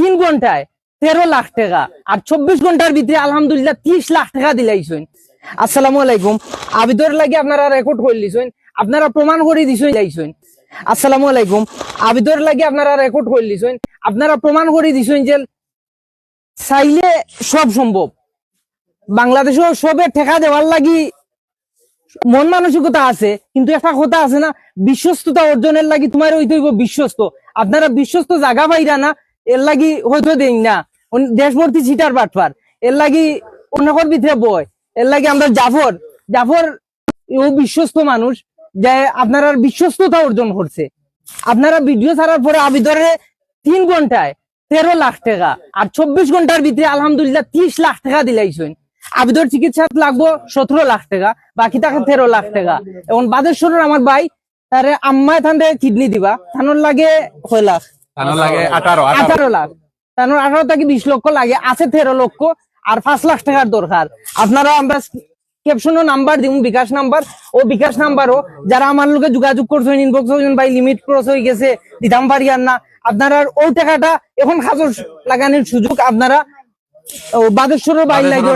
তিন ঘন্টায় তেরো লাখ টাকা আর চব্বিশ ঘণ্টার ভিতরে আলহামদুলিল্লাহ ত্রিশ লাখ টাকা দিলাইছেন। আসসালামু আলাইকুম। আবিদর লাগে আপনারা রেকর্ড করে দিছেন, আপনারা প্রমাণ করে দিছেন যাইছেন আসসালামু আলাইকুম। আবিদর লাগে আপনারা রেকর্ড করে দিছেন, আপনারা প্রমাণ করে দিছেন যে চাইলে সব সম্ভব। বাংলাদেশেও সবে ঠেকা দেওয়ার লাগি মন মানসিকতা আছে, কিন্তু একটা কথা আছে না, বিশ্বস্ততা অর্জনের লাগি তোমার হইতে হইব বিশ্বস্ত। আপনারা বিশ্বস্ত জায়গা পাইরা না এর লাগি হয়তো দেন না। দেশভর্তি সিটার বাটপার এর লাগি অন্যকর ভিতরে বয়। এর লাগি আমরা জাফর। জাফর ও বিশ্বস্ত মানুষ যে আপনারা বিশ্বস্ততা অর্জন করছে। আপনারা ভিডিও ছাড়ার পরে আবিদরে তিন ঘন্টায় তেরো লাখ টাকা আর চব্বিশ ঘণ্টার ভিতরে আলহামদুলিল্লাহ ত্রিশ লাখ টাকা দিলাইছেন। আবিদর চিকিৎসা লাগবো সতেরো লাখ টাকা, বাকি টাকা তেরো লাখ টাকা। এখন বাদেশ্বরের আমার ভাই, তারে আম্মায় থানতে কিডনি দিবা। থানোর লাগে ছয় লাখ। লাগে আঠারো আঠারো। আঠারো লাখ। তানোর আঠারো থেকে বিশ লক্ষ লাগে আছে তেরো লক্ষ আর পাঁচ লাখ টাকার দরকার। আপনারা আমরা ক্যাপশনও নাম্বার দিব বিকাশ নাম্বার ও বিকাশ নাম্বারও যারা আমার লোকে যোগাযোগ করছেন ইনবক্স হয়েছেন ভাই লিমিট ক্রস হয়ে গেছে দিতাম পারি আর না আপনারা ওই টাকাটা এখন লাগানোর সুযোগ আপনারা ও বাদেশ্বরের বাইর লাগে